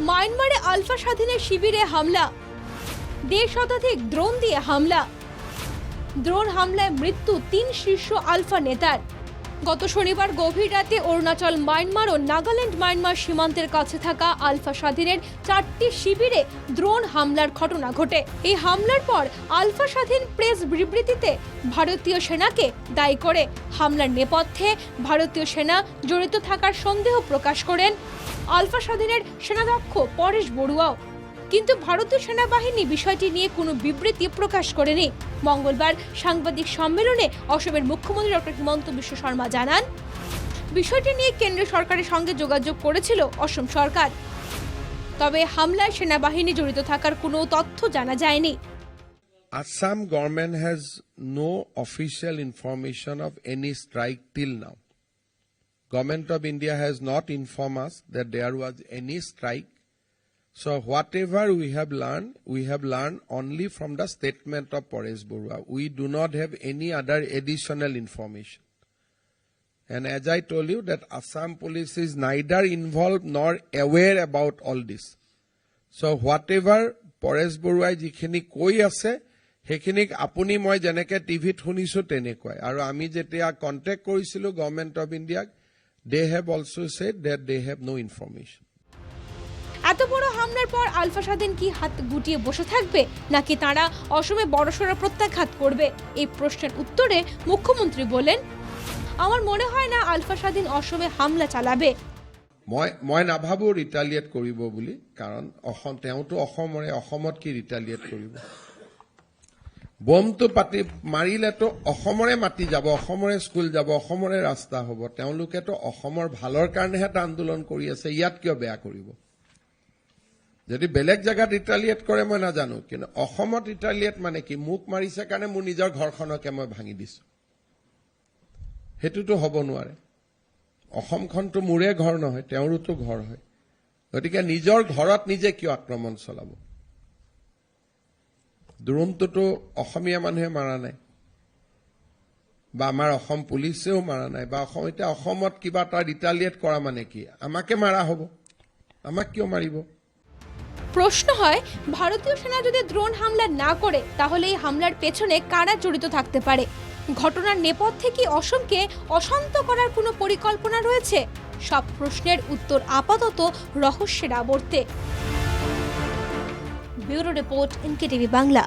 মায়ানমারে alpha স্বাধীনের শিবিরে হামলা। দেড় শতাধিক ড্রোন দিয়ে হামলা। ড্রোন হামলায় মৃত্যু তিন শীর্ষ আলফা নেতার। গত শনিবার গভীর রাতে অরুণাচল, মায়ানমার ও নাগাল্যান্ড, মায়ানমার সীমান্তের কাছে থাকা আলফা স্বাধীনের চারটি শিবিরে ড্রোন হামলার ঘটনা ঘটে। এই হামলার পর আলফা স্বাধীন প্রেস বিবৃতিতে ভারতীয় সেনাকে দায়ী করে হামলার নেপথ্যে ভারতীয় সেনা জড়িত থাকার সন্দেহ প্রকাশ করেন আলফা স্বাধীনের সেনাধ্যক্ষ পরেশ বড়ুয়াও। কিন্তু ভারতীয় সেনাবাহিনী বিষয়টি নিয়ে কোনো বিবৃতি প্রকাশ করেনি মঙ্গলবার সাংবাদিক সম্মেলনে অসমের মুখ্যমন্ত্রী ডক্টর হিমন্ত বিশ্ব শর্মা জানান, বিষয়টি নিয়ে কেন্দ্র সরকারের সঙ্গে যোগাযোগ করেছিল অসম সরকার তবে হামলায় সেনাবাহিনী জড়িত থাকার কোনো তথ্য জানা যায়নি Assam government has no official information of any strike till now. Government of India has not informed us that there was any strike. So whatever we have learned, we have learned only from the statement of Paresh Burua. We do not have any other additional information. And as I told you that Assam police is neither involved nor aware about all this. So whatever Paresh বৰুৱাই যিখিনি কৈ আছে সেইখিনিক আপুনি মই যেনেকে টিভিত শুনিছো তেনেকুৱাই আৰু আমি যেতিয়া কণ্টেক্ট কৰিছিলো গভৰ্ণমেণ্ট অফ ইণ্ডিয়াক they have also' said that they have no' information এত বড় হামলার পর আলফা স্বাধীন কি হাত গুটিয়ে বসে থাকবে? নাকি তারা অসমে বড়সড় প্রত্যাঘাত করবে? এই প্রশ্নের উত্তরে মুখ্যমন্ত্রী বলেন, আমার মনে হয় না আলফা স্বাধীন অসমে হামলা চালাবে। মই মই নাভাবোঁ ৰিটালিয়েট কৰিব বুলি, কাৰণ অসম, তেওঁতো অসমৰে, অসমত কি ৰিটালিয়েট কৰিব? বমটো পাতি মাৰিলেতো অসমৰে মাটি যাব, অসমৰে স্কুল যাব, অসমৰে ৰাস্তা হ'ব, তেওঁলোকেতো অসমৰ ভালৰ কাৰণেহে আন্দোলন কৰি আছে, ইয়াত কিয় বেয়া কৰিব? যদি বেলেগ জেগাত ৰিটালিয়েট কৰে মই নাজানো। কিন্তু অসমত ৰিটালিয়েট মানে কি? মোক মাৰিছে কাৰণে মোৰ নিজৰ ঘৰখনকে মই ভাঙি দিছো। সেইটোতো হ'ব নোৱাৰে। অসমখনতো মোৰে ঘৰ নহয় তেওঁৰোতো ঘৰ হয়। গতিকে নিজৰ ঘৰত নিজে কিয় আক্ৰমণ চলাব? দ্ৰোণটোতো অসমীয়া মানুহে মাৰা নাই। বা আমাৰ অসম পুলিচেও মাৰা নাই। বা অসম এতিয়া অসমত কিবা এটা ৰিটালিয়েট কৰা মানে কি? আমাকে মাৰা হ'ব। আমাক কিয় মাৰিব? প্রশ্ন হয়, ভারতীয় সেনা যদি ড্রোন হামলা না করে, তাহলে এই হামলার পেছনে কারা জড়িত থাকতে পারে? ঘটনার নেপথ্যে কি অসমকে অশান্ত করার কোনো পরিকল্পনা রয়েছে? সব প্রশ্নের উত্তর আপাতত রহস্যের আবর্তে। Bureau report NKTV Bangla.